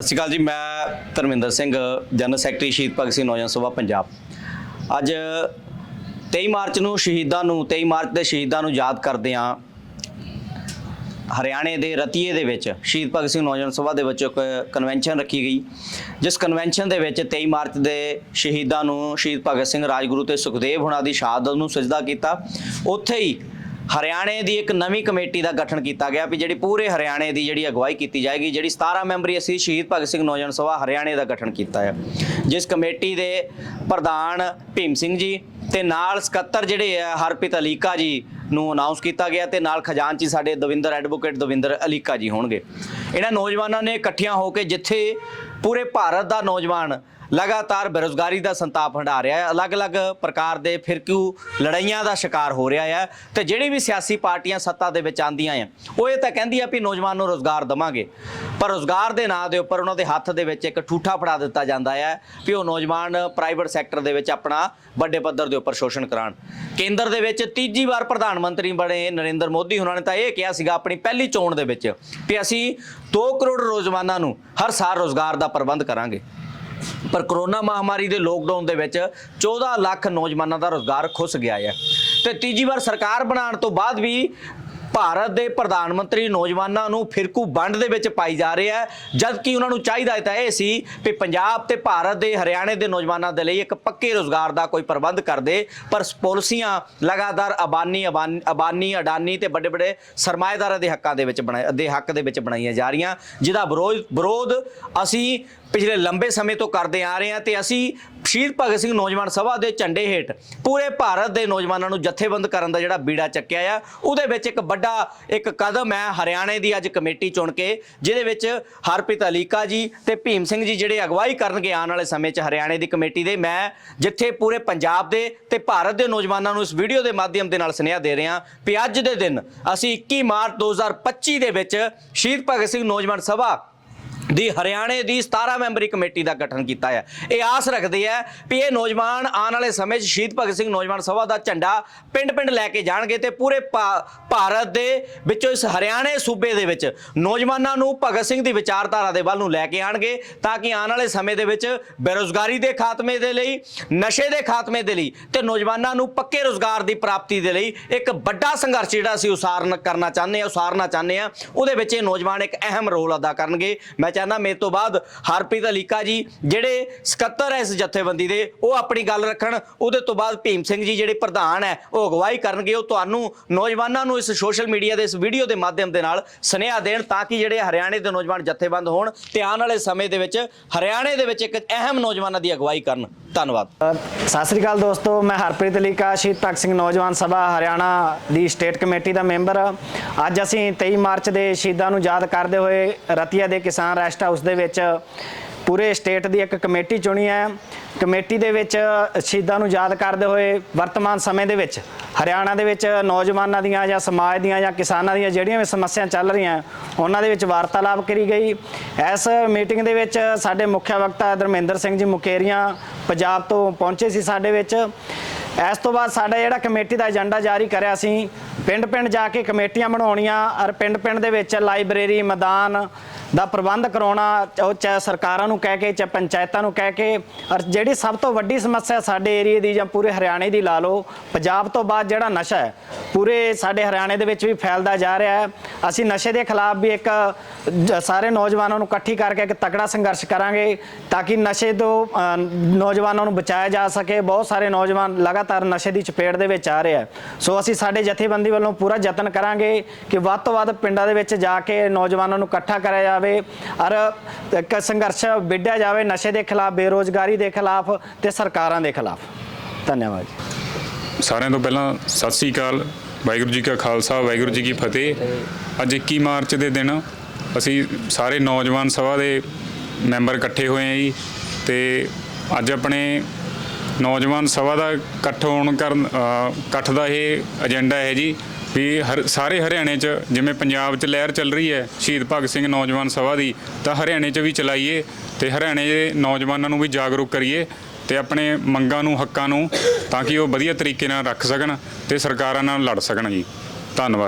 ਸਤਿ ਸ਼੍ਰੀ ਅਕਾਲ ਜੀ, ਮੈਂ ਧਰਮਿੰਦਰ ਸਿੰਘ, ਜਨਰਲ ਸੈਕਟਰੀ ਸ਼ਹੀਦ ਭਗਤ ਸਿੰਘ ਨੌਜਵਾਨ ਸਭਾ ਪੰਜਾਬ। ਅੱਜ 23 ਮਾਰਚ ਨੂੰ ਸ਼ਹੀਦਾਂ ਨੂੰ 23 ਮਾਰਚ ਦੇ ਸ਼ਹੀਦਾਂ ਨੂੰ ਯਾਦ ਕਰਦੇ ਹਾਂ। ਹਰਿਆਣੇ ਦੇ ਰਤੀਏ ਦੇ ਵਿੱਚ ਸ਼ਹੀਦ ਭਗਤ ਸਿੰਘ ਨੌਜਵਾਨ ਸਭਾ ਦੇ ਵਿੱਚ ਇੱਕ ਕਨਵੈਨਸ਼ਨ ਰੱਖੀ ਗਈ। ਜਿਸ ਕਨਵੈਨਸ਼ਨ ਦੇ ਵਿੱਚ 23 ਮਾਰਚ ਦੇ ਸ਼ਹੀਦਾਂ ਨੂੰ ਸ਼ਹੀਦ ਭਗਤ ਸਿੰਘ ਰਾਜਗੁਰੂ ਤੇ ਸੁਖਦੇਵ ਹੁਣਾਂ ਦੀ ਸ਼ਹਾਦਤ ਨੂੰ ਸਜਦਾ ਕੀਤਾ। ਉੱਥੇ ਹੀ ਹਰਿਆਣੇ ਦੀ ਇੱਕ ਨਵੀਂ ਕਮੇਟੀ ਦਾ ਗਠਨ ਕੀਤਾ ਗਿਆ ਵੀ ਜਿਹੜੀ ਪੂਰੇ ਹਰਿਆਣੇ ਦੀ ਜਿਹੜੀ ਅਗਵਾਈ ਕੀਤੀ ਜਾਏਗੀ, ਜਿਹੜੀ 17 ਮੈਂਬਰੀ ਅਸੀਂ ਸ਼ਹੀਦ ਭਗਤ ਸਿੰਘ ਨੌਜਵਾਨ ਸਭਾ ਹਰਿਆਣੇ ਦਾ ਗਠਨ ਕੀਤਾ ਹੈ। ਜਿਸ ਕਮੇਟੀ ਦੇ ਪ੍ਰਧਾਨ ਭੀਮ ਸਿੰਘ ਜੀ ਤੇ ਨਾਲ ਸਕੱਤਰ ਜਿਹੜੇ ਆ, ਹਰਪ੍ਰੀਤ ਅਲੀਕਾ ਜੀ ਨੂੰ ਅਨਾਉਂਸ ਕੀਤਾ ਗਿਆ ਤੇ ਨਾਲ ਖਜ਼ਾਨਚੀ ਸਾਡੇ ਦਵਿੰਦਰ ਐਡਵੋਕੇਟ ਦਵਿੰਦਰ ਅਲੀਕਾ ਜੀ ਹੋਣਗੇ। ਇਹਨਾਂ ਨੌਜਵਾਨਾਂ ਨੇ ਇਕੱਠਿਆਂ ਹੋ ਕੇ ਜਿੱਥੇ ਪੂਰੇ ਭਾਰਤ ਦਾ ਨੌਜਵਾਨ ਲਗਾਤਾਰ ਬੇਰੁਜ਼ਗਾਰੀ ਦਾ ਸੰਤਾਪ ਹੰਢਾ ਰਿਹਾ ਹੈ। ਅਲੱਗ-ਅਲੱਗ ਪ੍ਰਕਾਰ ਦੇ ਫਿਰਕੂ ਲੜਾਈਆਂ ਦਾ ਸ਼ਿਕਾਰ ਹੋ ਰਿਹਾ ਹੈ ਤੇ ਜਿਹੜੀ ਵੀ ਸਿਆਸੀ ਪਾਰਟੀਆਂ ਸੱਤਾ ਦੇ ਵਿੱਚ ਆਂਦੀਆਂ ਆ, ਉਹ ਇਹ ਤਾਂ ਕਹਿੰਦੀ ਆ ਵੀ ਨੌਜਵਾਨ ਨੂੰ ਰੋਜ਼ਗਾਰ ਦਵਾਂਗੇ। ਪਰ ਰੋਜ਼ਗਾਰ ਦੇ ਨਾਂ ਦੇ ਉੱਪਰ ਉਹਨਾਂ ਦੇ ਹੱਥ ਦੇ ਵਿੱਚ ਇੱਕ ਠੂਠਾ ਫੜਾ ਦਿੱਤਾ ਜਾਂਦਾ ਹੈ ਵੀ ਉਹ ਨੌਜਵਾਨ ਪ੍ਰਾਈਵੇਟ ਸੈਕਟਰ ਦੇ ਵਿੱਚ ਆਪਣਾ ਵੱਡੇ ਪੱਧਰ ਦੇ ਉੱਪਰ ਸ਼ੋਸ਼ਣ ਕਰਾਉਣ। ਕੇਂਦਰ ਦੇ ਵਿੱਚ ਤੀਜੀ ਵਾਰ ਪ੍ਰਧਾਨ ਮੰਤਰੀ ਬਣੇ ਨਰਿੰਦਰ ਮੋਦੀ, ਉਹਨਾਂ ਨੇ ਤਾਂ ਇਹ ਕਿਹਾ ਸੀਗਾ ਆਪਣੀ ਪਹਿਲੀ ਚੋਣ ਦੇ ਵਿੱਚ ਵੀ ਅਸੀਂ 2 ਕਰੋੜ ਨੌਜਵਾਨਾਂ ਨੂੰ ਹਰ ਸਾਲ ਰੋਜ਼ਗਾਰ ਦਾ ਪ੍ਰਬੰਧ ਕਰਾਂਗੇ। ਪਰ ਕਰੋਨਾ ਮਹਾਮਾਰੀ ਦੇ ਲੋਕਡਾਊਨ ਦੇ ਵਿੱਚ 14 ਲੱਖ ਨੌਜਵਾਨਾਂ ਦਾ ਰੋਜ਼ਗਾਰ ਖੁੱਸ ਗਿਆ ਹੈ। ਤੇ ਤੀਜੀ ਵਾਰ ਸਰਕਾਰ ਬਣਾਉਣ ਤੋਂ ਬਾਅਦ ਵੀ ਭਾਰਤ ਦੇ ਪ੍ਰਧਾਨ ਮੰਤਰੀ ਨੌਜਵਾਨਾਂ ਨੂੰ ਫਿਰਕੂ ਵੰਡ ਦੇ ਵਿੱਚ ਪਾਈ ਜਾ ਰਿਹਾ ਹੈ। ਜਦ ਕਿ ਉਹਨਾਂ ਨੂੰ ਚਾਹੀਦਾ ਤਾਂ ਇਹ ਸੀ ਕਿ ਪੰਜਾਬ ਤੇ ਭਾਰਤ ਦੇ ਹਰਿਆਣੇ ਦੇ ਨੌਜਵਾਨਾਂ ਦੇ ਲਈ ਇੱਕ ਪੱਕੇ ਰੋਜ਼ਗਾਰ ਦਾ ਕੋਈ ਪ੍ਰਬੰਧ ਕਰਦੇ ਪਰ ਪਾਲਿਸੀਆਂ ਲਗਾਤਾਰ ਅਬਾਨੀ, ਅਬਾਨ- ਅਬਾਨੀ, ਅਡਾਨੀ ਤੇ ਵੱਡੇ ਵੱਡੇ ਸਰਮਾਏਦਾਰਾਂ ਦੇ ਹੱਕਾਂ ਦੇ ਵਿੱਚ ਬਣਾਏ ਦੇ ਹੱਕ ਦੇ ਵਿੱਚ ਬਣਾਈਆਂ ਜਾ ਰਹੀਆਂ। ਜਿਹਦਾ ਵਿਰੋਧ ਵਿਰੋਧ ਅਸੀਂ ਪਿਛਲੇ ਲੰਬੇ ਸਮੇਂ ਤੋਂ ਕਰਦੇ ਆ ਰਹੇ ਹਾਂ ਤੇ ਅਸੀਂ ਸ਼ਹੀਦ ਭਗਤ ਸਿੰਘ ਨੌਜਵਾਨ ਸਭਾ ਦੇ ਝੰਡੇ ਹੇਠ ਪੂਰੇ ਭਾਰਤ ਦੇ ਨੌਜਵਾਨਾਂ ਨੂੰ ਜਥੇਬੰਦ ਕਰਨ ਦਾ ਜਿਹੜਾ ਬੀੜਾ ਚੱਕਿਆ ਆ, ਉਹਦੇ ਵਿੱਚ ਇੱਕ ਵੱਡਾ ਇੱਕ ਕਦਮ ਹੈ ਹਰਿਆਣੇ ਦੀ ਅੱਜ ਕਮੇਟੀ ਚੁਣ ਕੇ, ਜਿਹਦੇ ਵਿੱਚ ਹਰਪ੍ਰੀਤ ਅਲੀਕਾ ਜੀ ਤੇ ਭੀਮ ਸਿੰਘ ਜੀ ਜਿਹੜੇ ਅਗਵਾਈ ਕਰਨਗੇ ਆਉਣ ਵਾਲੇ ਸਮੇਂ 'ਚ ਹਰਿਆਣੇ ਦੀ ਕਮੇਟੀ ਦੇ। ਮੈਂ ਜਿੱਥੇ ਪੂਰੇ ਪੰਜਾਬ ਦੇ ਤੇ ਭਾਰਤ ਦੇ ਨੌਜਵਾਨਾਂ ਨੂੰ ਇਸ ਵੀਡੀਓ ਦੇ ਮਾਧਿਅਮ ਦੇ ਨਾਲ ਸੁਨੇਹਾ ਦੇ ਰਿਹਾ ਹਾਂ ਵੀ ਅੱਜ ਦੇ ਦਿਨ ਅਸੀਂ 21 ਮਾਰਚ 2025 ਦੇ ਵਿੱਚ ਸ਼ਹੀਦ ਭਗਤ ਸਿੰਘ ਨੌਜਵਾਨ ਸਭਾ ਦੀ ਹਰਿਆਣੇ ਦੀ 17 ਮੈਂਬਰੀ ਕਮੇਟੀ ਦਾ ਗਠਨ ਕੀਤਾ ਹੈ। ਇਹ ਆਸ ਰੱਖਦੇ ਹੈ ਵੀ ਇਹ ਨੌਜਵਾਨ ਆਉਣ ਵਾਲੇ ਸਮੇਂ 'ਚ ਸ਼ਹੀਦ ਭਗਤ ਸਿੰਘ ਨੌਜਵਾਨ ਸਭਾ ਦਾ ਝੰਡਾ ਪਿੰਡ-ਪਿੰਡ ਲੈ ਕੇ ਜਾਣਗੇ ਤੇ ਪੂਰੇ ਭਾ- ਭਾਰਤ ਦੇ ਵਿੱਚੋਂ ਇਸ ਹਰਿਆਣੇ ਸੂਬੇ ਦੇ ਵਿੱਚ ਨੌਜਵਾਨਾਂ ਨੂੰ ਭਗਤ ਸਿੰਘ ਦੀ ਵਿਚਾਰਧਾਰਾ ਦੇ ਵੱਲ ਨੂੰ ਲੈ ਕੇ ਆਣਗੇ ਤਾਂ ਕਿ ਆਉਣ ਵਾਲੇ ਸਮੇਂ ਦੇ ਵਿੱਚ ਬੇਰੁਜ਼ਗਾਰੀ ਦੇ ਖਾਤਮੇ ਦੇ ਲਈ, ਨਸ਼ੇ ਦੇ ਖਾਤਮੇ ਦੇ ਲਈ ਤੇ ਨੌਜਵਾਨਾਂ ਨੂੰ ਪੱਕੇ ਰੋਜ਼ਗਾਰ ਦੀ ਪ੍ਰਾਪਤੀ ਦੇ ਲਈ ਇੱਕ ਵੱਡਾ ਸੰਘਰਸ਼ ਜਿਹੜਾ ਅਸੀਂ ਉਸਾਰਨ ਕਰਨਾ ਚਾਹੁੰਦੇ ਆ ਉਸਾਰਨਾ ਚਾਹੁੰਦੇ ਆ ਉਹਦੇ ਵਿੱਚ ਇਹ ਨੌਜਵਾਨ ਇੱਕ ਅਹਿਮ ਰੋਲ ਅਦਾ ਕਰਨਗੇ। ਮੈਂ ਚਾਹੁੰਦਾ ਮੇਰੇ ਤੋਂ ਬਾਅਦ ਹਰਪ੍ਰੀਤ ਅਲੀਕਾ ਜੀ, ਜਿਹੜੇ ਸਕੱਤਰ ਹੈ ਇਸ ਜਥੇਬੰਦੀ ਦੇ, ਉਹ ਆਪਣੀ ਗੱਲ ਰੱਖਣ। ਉਹਦੇ ਤੋਂ ਬਾਅਦ ਭੀਮ ਸਿੰਘ ਜੀ ਜਿਹੜੇ ਪ੍ਰਧਾਨ ਹੈ, ਉਹ ਅਗਵਾਈ ਕਰਨਗੇ। ਉਹ ਤੁਹਾਨੂੰ ਨੌਜਵਾਨਾਂ ਨੂੰ ਇਸ ਸੋਸ਼ਲ ਮੀਡੀਆ ਦੇ, ਇਸ ਵੀਡੀਓ ਦੇ ਮਾਧਿਅਮ ਦੇ ਨਾਲ ਸੁਨੇਹਾ ਦੇਣ ਤਾਂ ਕਿ ਜਿਹੜੇ ਹਰਿਆਣੇ ਦੇ ਨੌਜਵਾਨ ਜਥੇਬੰਦ ਹੋਣ ਤੇ ਆਉਣ ਵਾਲੇ ਸਮੇਂ ਦੇ ਵਿੱਚ ਹਰਿਆਣੇ ਦੇ ਵਿੱਚ ਇੱਕ ਅਹਿਮ ਨੌਜਵਾਨਾਂ ਦੀ ਅਗਵਾਈ ਕਰਨ। ਧੰਨਵਾਦ। ਸਤਿ ਸ੍ਰੀ ਅਕਾਲ ਦੋਸਤੋ, ਮੈਂ ਹਰਪ੍ਰੀਤ ਅਲੀਕਾ, ਸ਼ਹੀਦ ਭਗਤ ਸਿੰਘ ਨੌਜਵਾਨ ਸਭਾ, ਹਰਿਆਣਾ ਦੀ ਸਟੇਟ ਕਮੇਟੀ ਦਾ ਮੈਂਬਰ। ਅੱਜ ਅਸੀਂ 23 ਮਾਰਚ ਦੇ ਸ਼ਹੀਦਾਂ ਨੂੰ ਯਾਦ ਕਰਦੇ ਹੋਏ ਰਤੀਆ ਦੇ ਕਿਸਾਨ ਰੈਸਟ ਹਾਊਸ ਦੇ ਵਿੱਚ ਪੂਰੇ ਸਟੇਟ ਦੀ ਇੱਕ ਕਮੇਟੀ ਚੁਣੀ ਹੈ। ਕਮੇਟੀ ਦੇ ਵਿੱਚ ਸ਼ਹੀਦਾਂ ਨੂੰ ਯਾਦ ਕਰਦੇ ਹੋਏ ਵਰਤਮਾਨ ਸਮੇਂ ਦੇ ਵਿੱਚ ਹਰਿਆਣਾ ਦੇ ਵਿੱਚ ਨੌਜਵਾਨਾਂ ਦੀਆਂ ਜਾਂ ਸਮਾਜ ਦੀਆਂ ਜਾਂ ਕਿਸਾਨਾਂ ਦੀਆਂ ਜਿਹੜੀਆਂ ਵੀ ਸਮੱਸਿਆ ਚੱਲ ਰਹੀਆਂ, ਉਹਨਾਂ ਦੇ ਵਿੱਚ ਵਾਰਤਾਲਾਪ ਕਰੀ ਗਈ। ਇਸ ਮੀਟਿੰਗ ਦੇ ਵਿੱਚ ਸਾਡੇ ਮੁੱਖ ਵਕਤਾ ਧਰਮਿੰਦਰ ਸਿੰਘ ਜੀ ਮੁਕੇਰੀਆਂ ਪੰਜਾਬ ਤੋਂ ਪਹੁੰਚੇ ਸੀ ਸਾਡੇ ਵਿੱਚ। ਇਸ ਤੋਂ ਬਾਅਦ ਸਾਡਾ ਜਿਹੜਾ ਕਮੇਟੀ ਦਾ ਏਜੰਡਾ ਜਾਰੀ ਕਰਿਆ ਸੀ ਪਿੰਡ-ਪਿੰਡ ਜਾ ਕੇ ਕਮੇਟੀਆਂ ਬਣਾਉਣੀਆਂ ਔਰ ਪਿੰਡ-ਪਿੰਡ ਦੇ ਵਿੱਚ ਲਾਇਬ੍ਰੇਰੀ, ਮੈਦਾਨ ਦਾ ਪ੍ਰਬੰਧ ਕਰਾਉਣਾ, ਉਹ ਚਾਹੇ ਸਰਕਾਰਾਂ ਨੂੰ ਕਹਿ ਕੇ ਚਾਹੇ ਪੰਚਾਇਤਾਂ ਨੂੰ ਕਹਿ ਕੇ, ਔਰ ਜਿਹੜੀ ਸਭ ਤੋਂ ਵੱਡੀ ਸਮੱਸਿਆ ਸਾਡੇ ਏਰੀਏ ਦੀ ਜਾਂ ਪੂਰੇ ਹਰਿਆਣੇ ਦੀ ਲਾ ਲਓ, ਪੰਜਾਬ ਤੋਂ ਬਾਅਦ ਜਿਹੜਾ ਨਸ਼ਾ ਹੈ, ਪੂਰੇ ਸਾਡੇ ਹਰਿਆਣੇ ਦੇ ਵਿੱਚ ਵੀ ਫੈਲਦਾ ਜਾ ਰਿਹਾ ਹੈ। ਅਸੀਂ ਨਸ਼ੇ ਦੇ ਖਿਲਾਫ ਵੀ ਇੱਕ ਸਾਰੇ ਨੌਜਵਾਨਾਂ ਨੂੰ ਇਕੱਠੀ ਕਰਕੇ ਇੱਕ ਤਕੜਾ ਸੰਘਰਸ਼ ਕਰਾਂਗੇ ਤਾਂ ਕਿ ਨਸ਼ੇ ਤੋਂ ਨੌਜਵਾਨਾਂ ਨੂੰ ਬਚਾਇਆ ਜਾ ਸਕੇ। ਬਹੁਤ ਸਾਰੇ ਨੌਜਵਾਨ ਲਗਾਤਾਰ ਨਸ਼ੇ ਦੀ ਚਪੇਟ ਦੇ ਵਿੱਚ ਆ ਰਹੇ ਆ ਸੋ ਅਸੀਂ ਸਾਡੇ ਜਥੇਬੰਦੀ ਵੱਲੋਂ ਪੂਰਾ ਯਤਨ ਕਰਾਂਗੇ ਕਿ ਵੱਧ ਤੋਂ ਵੱਧ ਪਿੰਡਾਂ ਦੇ ਵਿੱਚ ਜਾ ਕੇ ਨੌਜਵਾਨਾਂ ਨੂੰ ਇਕੱਠਾ ਕਰਿਆ ਜਾਵੇ, ਔਰ ਇੱਕ ਸੰਘਰਸ਼ ਵਿੱਢਿਆ ਜਾਵੇ ਨਸ਼ੇ ਦੇ ਖਿਲਾਫ, ਬੇਰੋਜ਼ਗਾਰੀ ਦੇ ਖਿਲਾਫ ਤੇ ਸਰਕਾਰਾਂ ਦੇ ਖਿਲਾਫ। ਧੰਨਵਾਦ ਸਾਰਿਆਂ ਤੋਂ ਪਹਿਲਾਂ ਸਤਿ ਸ੍ਰੀ ਅਕਾਲ। ਵਾਹਿਗੁਰੂ ਜੀ ਕਾ ਖਾਲਸਾ, ਵਾਹਿਗੁਰੂ ਜੀ ਕੀ ਫਤਿਹ। ਅੱਜ 21 ਮਾਰਚ ਦੇ ਦਿਨ ਅਸੀਂ ਸਾਰੇ ਨੌਜਵਾਨ ਸਭਾ ਦੇ ਮੈਂਬਰ ਇਕੱਠੇ ਹੋਏ ਹਾਂ ਜੀ। ਤੇ ਅੱਜ ਆਪਣੇ ਨੌਜਵਾਨ ਸਭਾ ਦਾ ਇਕੱਠ ਹੋਣ ਕਰਨ ਇਕੱਠ ਦਾ ਇਹ ਏਜੰਡਾ ਹੈ ਜੀ ਵੀ ਹਰ, ਸਾਰੇ ਹਰਿਆਣੇ 'ਚ, ਜਿਵੇਂ ਪੰਜਾਬ 'ਚ ਲਹਿਰ ਚੱਲ ਰਹੀ ਹੈ, ਸ਼ਹੀਦ ਭਗਤ ਸਿੰਘ ਨੌਜਵਾਨ ਸਭਾ ਦੀ, ਤਾਂ ਹਰਿਆਣੇ 'ਚ ਵੀ ਚਲਾਈਏ ਤੇ ਹਰਿਆਣੇ ਦੇ ਨੌਜਵਾਨਾਂ ਨੂੰ ਵੀ ਜਾਗਰੂਕ ਕਰੀਏ ਤੇ ਆਪਣੇ ਮੰਗਾਂ ਨੂੰ, ਹੱਕਾਂ ਨੂੰ, ਤਾਂ ਕਿ ਉਹ ਵਧੀਆ ਤਰੀਕੇ ਨਾਲ ਰੱਖ ਸਕਣ ਤੇ ਸਰਕਾਰਾਂ ਨਾਲ ਲੜ ਸਕਣ ਜੀ। ਧੰਨਵਾਦ।